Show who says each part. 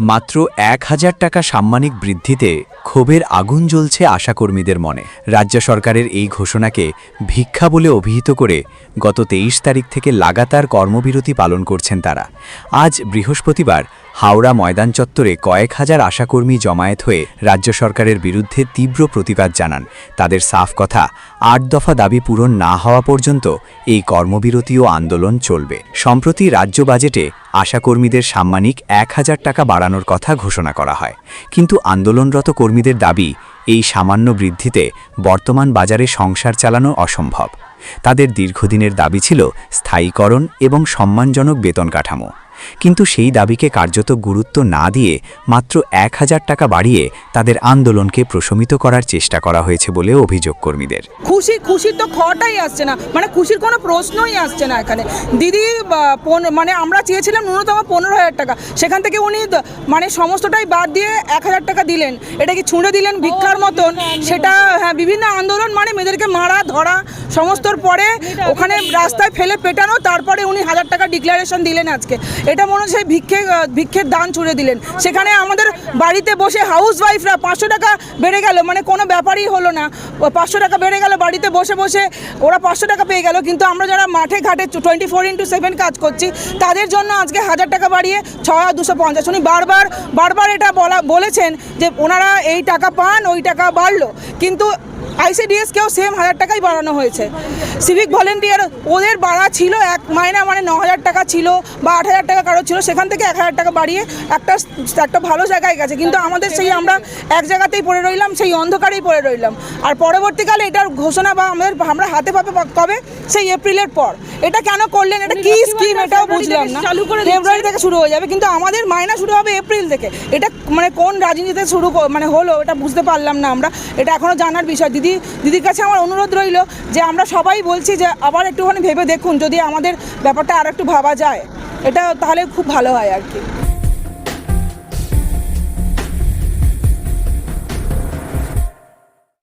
Speaker 1: মাত্র এক হাজার টাকা সাম্মানিক বৃদ্ধিতে ক্ষোভের আগুন জ্বলছে আশাকর্মীদের মনে। রাজ্য সরকারের এই ঘোষণাকে ভিক্ষা বলে অভিহিত করে গত তেইশ তারিখ থেকে লাগাতার কর্মবিরতি পালন করছেন তারা। আজ বৃহস্পতিবার হাওড়া ময়দান চত্বরে কয়েক হাজার আশাকর্মী জমায়েত হয়ে রাজ্য সরকারের বিরুদ্ধে তীব্র প্রতিবাদ জানান। তাদের সাফ কথা, আট দফা দাবি পূরণ না হওয়া পর্যন্ত এই কর্মবিরতি ও আন্দোলন চলবে। সম্প্রতি রাজ্য বাজেটে আশাকর্মীদের সাম্মানিক এক হাজার টাকা বাড়ানোর কথা ঘোষণা করা হয়। কিন্তু আন্দোলনরত কর্মীদের দাবি, এই সামান্য বৃদ্ধিতে বর্তমান বাজারে সংসার চালানো অসম্ভব। তাদের দীর্ঘদিনের দাবি ছিল স্থায়ীকরণ এবং সম্মানজনক বেতন কাঠামো। কিন্তু সেই দাবিকে কার্যত গুরুত্ব না দিয়ে মাত্র এক হাজার টাকা বাড়িয়ে তাদের আন্দোলনকে প্রশমিত করার চেষ্টা করা হয়েছে বলে অভিযোগ কর্মীদের।
Speaker 2: খুশি খুশির তো খটাই আসছে না। মানে খুশির কোনো প্রশ্নই আসছে না এখানে। দিদি মানে আমরা চেয়েছিলাম ন্যূনতম পনেরো হাজার টাকা। সেখান থেকে উনি মানে সমস্তটাই বাদ দিয়ে এক হাজার টাকা দিলেন। এটা কি ছুঁড়ে দিলেন ভিক্ষার মতন? সেটা হ্যাঁ বিভিন্ন আন্দোলন মানে মেয়েদেরকে মারা, ধরা, সমস্তর পরে ওখানে রাস্তায় ফেলে পেটানো, তারপরে উনি হাজার টাকা ডিক্লারেশন দিলেন আজকে। এটা মনে হচ্ছে ভিক্ষে ভিক্ষের দান ছুড়ে দিলেন। সেখানে আমাদের বাড়িতে বসে হাউস ওয়াইফরা পাঁচশো টাকা বেড়ে গেল। মানে কোনো ব্যাপারই হলো না। পাঁচশো টাকা বেড়ে গেল, বাড়িতে বসে বসে ওরা পাঁচশো টাকা পেয়ে গেল। কিন্তু আমরা যারা মাঠে, ঘাটে টোয়েন্টি ফোর ইন্টু সেভেন কাজ করছি, তাদের জন্য আজকে হাজার টাকা বাড়িয়ে ছ হাজার দুশো পঞ্চাশ। উনি বারবার বারবার এটা বলা, বলেছেন যে ওনারা এই টাকা পান, ওই টাকা বাড়লো। কিন্তু আইসিডিএসকেও সেম হাজার টাকাই বাড়ানো হয়েছে। সিভিক ভলেন্টিয়ার ওদের বাড়া ছিল এক মাইনা মানে ন হাজার টাকা ছিল বা আট হাজার টাকা কারও ছিল, সেখান থেকে এক হাজার টাকা বাড়িয়ে একটা একটা ভালো জায়গায় গেছে। কিন্তু আমাদের সেই আমরা এক জায়গাতেই পড়ে রইলাম, সেই অন্ধকারেই পড়ে রইলাম। আর পরবর্তীকালে এটার ঘোষণা বা আমাদের, আমরা হাতে পাবে কবে? সেই এপ্রিলের পর। এটা কেন করলেন? এটা কি স্কিম এটাও বুঝলাম না। ফেব্রুয়ারি থেকে শুরু হয়ে যাবে কিন্তু আমাদের মাইনা শুরু হবে এপ্রিল থেকে। এটা মানে কোন রাজনীতিতে শুরু মানে হলো এটা বুঝতে পারলাম না আমরা। এটা এখনও জানার বিষয়। দিদি দিদির কাছে আমার অনুরোধ রইল যে আমরা সবাই বলছি যে আবার একটুখানি ভেবে দেখুন যদি আমাদের ব্যাপারটা আর একটু ভাবা যায়। এটা তাহলে খুব ভালো হয় আর কি।